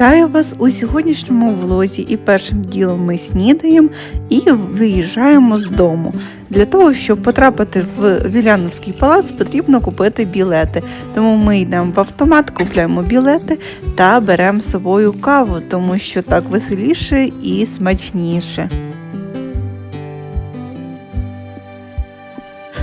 Вітаю вас у сьогоднішньому влозі і першим ділом ми снідаємо і виїжджаємо з дому. Для того, щоб потрапити в Віляновський палац, потрібно купити білети. Тому ми йдемо в автомат, купляємо білети та беремо з собою каву, тому що так веселіше і смачніше.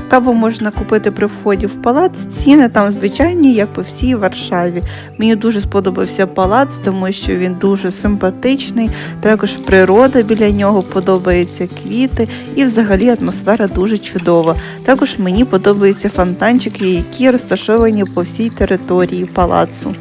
Каву можна купити при вході в палац. Ціни там звичайні, як по всій Варшаві. Мені дуже сподобався палац, тому що він дуже симпатичний. Також природа біля нього подобаються квіти, і взагалі атмосфера дуже чудова. Також мені подобаються фонтанчики, які розташовані по всій території палацу.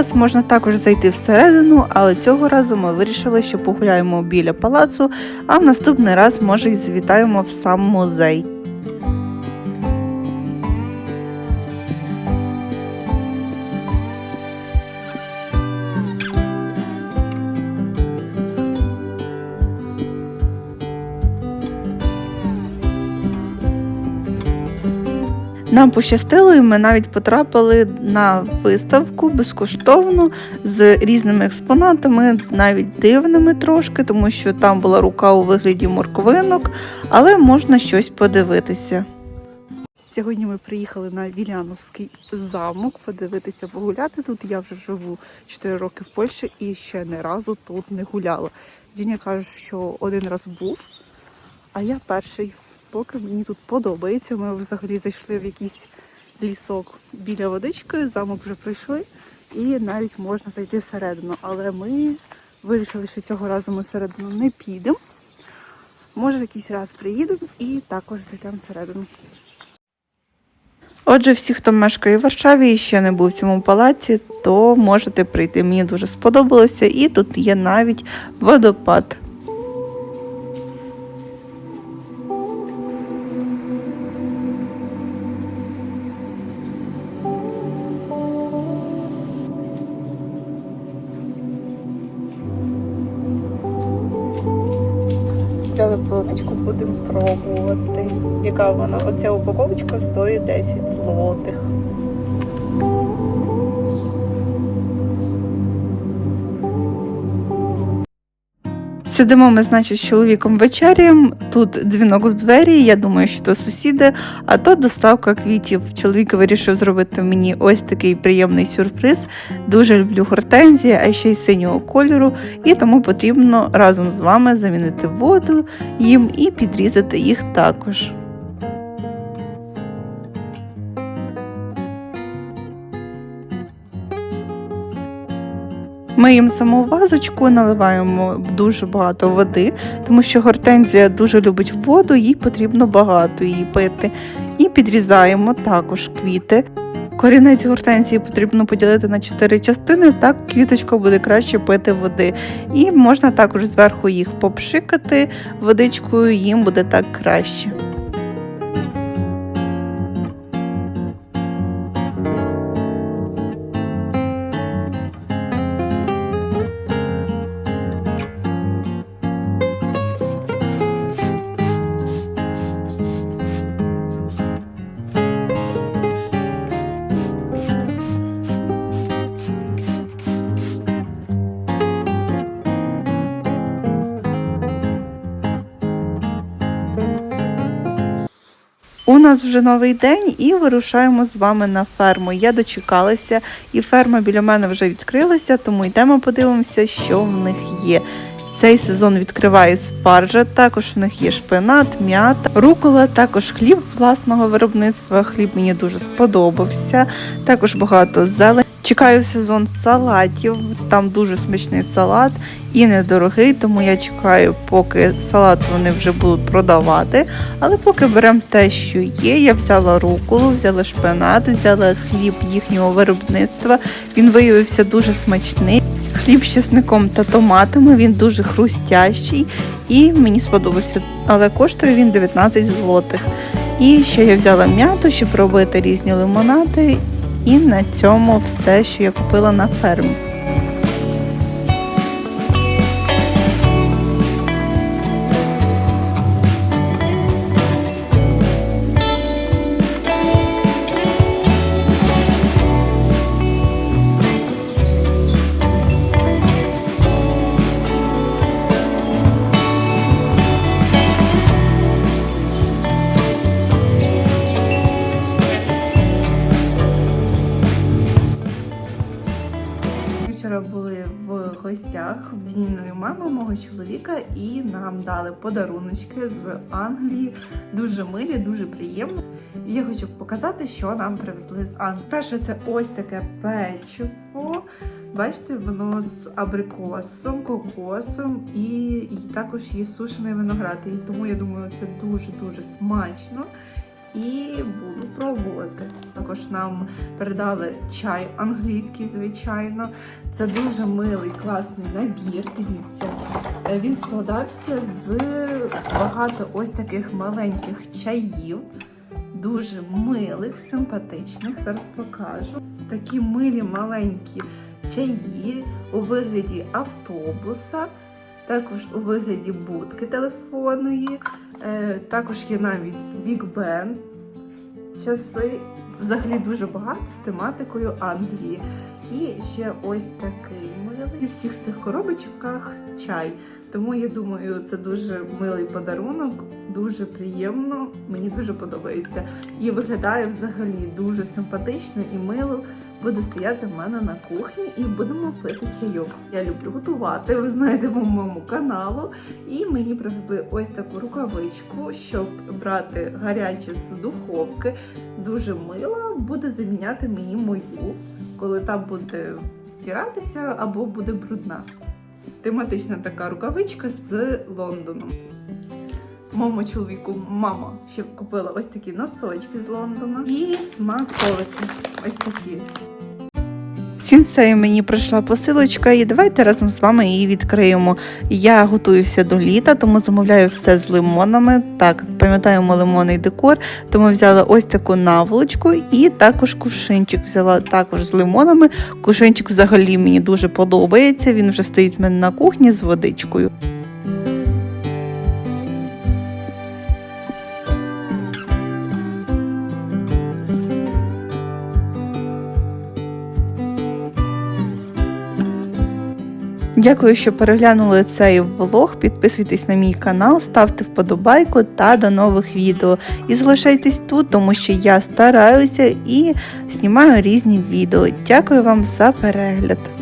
Палац можна також зайти всередину, але цього разу ми вирішили, що погуляємо біля палацу, а в наступний раз може і звітаємо в сам музей. Нам пощастило, і ми навіть потрапили на виставку безкоштовно з різними експонатами, навіть дивними трошки, тому що там була рука у вигляді морквинок, але можна щось подивитися. Сьогодні ми приїхали на Віляновський замок подивитися, погуляти тут. Я вже живу 4 роки в Польщі і ще не разу тут не гуляла. Діня каже, що один раз був, а я перший. Поки мені тут подобається. Ми взагалі зайшли в якийсь лісок біля водички, замок вже пройшли, і навіть можна зайти всередину. Але ми вирішили, що цього разу ми всередину не підемо. Може, якийсь раз приїдемо і також зайдемо всередину. Отже, всі, хто мешкає в Варшаві і ще не був в цьому палаці, то можете прийти. Мені дуже сподобалося, і тут є навіть водопад. Взяли полуничку, будемо пробувати. Яка вона? Оця упаковочка стоїть 10 злотих. Сидимо ми, значить, з чоловіком вечеряємо. Тут дзвінок в двері. Я думаю, що то сусіди, а то доставка квітів. Чоловік вирішив зробити мені ось такий приємний сюрприз. Дуже люблю гортензії, а ще й синього кольору, і тому потрібно разом з вами замінити воду їм і підрізати їх також. Ми їм саму вазочку наливаємо дуже багато води, тому що гортензія дуже любить воду, їй потрібно багато її пити. І підрізаємо також квіти. Корінець гортензії потрібно поділити на 4 частини, так квіточка буде краще пити води. І можна також зверху їх попшикати водичкою, їм буде так краще. Нас вже новий день і вирушаємо з вами на ферму. Я дочекалася, і ферма біля мене вже відкрилася, тому йдемо подивимося, що в них є. Цей сезон відкриває спаржа, також в них є шпинат, м'ята, рукола, також хліб власного виробництва. Хліб мені дуже сподобався. Також багато зелень. Чекаю сезон салатів. Там дуже смачний салат і недорогий, тому я чекаю, поки салат вони вже будуть продавати. Але поки беремо те, що є, я взяла руколу, взяла шпинат, взяла хліб їхнього виробництва. Він виявився дуже смачний. Хліб з чесником та томатами, він дуже хрустящий і мені сподобався, але коштує він 19 злотих. І ще я взяла м'яту, щоб робити різні лимонади. І на цьому все, що я купила на фермі. Вчора були в гостях в Дініної мами мого чоловіка і нам дали подаруночки з Англії. Дуже милі, дуже приємно. І я хочу показати, що нам привезли з Англії. Перше, це ось таке печиво. Бачите, воно з абрикосом, кокосом і, і також є сушений виноград. І тому я думаю, це дуже-дуже смачно. І буду пробувати. Також нам передали чай англійський, звичайно. Це дуже милий, класний набір. Дивіться, Е, він складався з багато ось таких маленьких чаїв, дуже милих, симпатичних. Зараз покажу. Такі милі маленькі чаї у вигляді автобуса, також у вигляді будки телефонної. Е, Також є навіть Ben часи. Взагалі дуже багато з тематикою Англії. І ще ось такий. І в всіх цих коробочках чай. Тому я думаю, це дуже милий подарунок, дуже приємно. Мені дуже подобається. І виглядає взагалі дуже симпатично і мило. Буде стояти в мене на кухні і будемо пити чайок. Я люблю готувати, ви знаєте, по моєму каналу. І мені привезли ось таку рукавичку, щоб брати гаряче з духовки. Дуже мила, буде заміняти мені мою, коли та буде стиратися або буде брудна. Тематична така рукавичка з Лондоном. Моєму чоловіку мама ще купила ось такі носочки з Лондона і смаколики. Ось такі. Сінцею мені прийшла посилочка, і давайте разом з вами її відкриємо. Я готуюся до літа, тому замовляю все з лимонами. Так, пам'ятаємо лимонний декор, тому взяла ось таку наволочку і також кушинчик. взяла також з лимонами. Кушинчик взагалі мені дуже подобається. Він вже стоїть в мене на кухні з водичкою. Дякую, що переглянули цей влог. Підписуйтесь на мій канал, ставте вподобайку та до нових відео. І залишайтесь тут, тому що я стараюся і знімаю різні відео. Дякую вам за перегляд.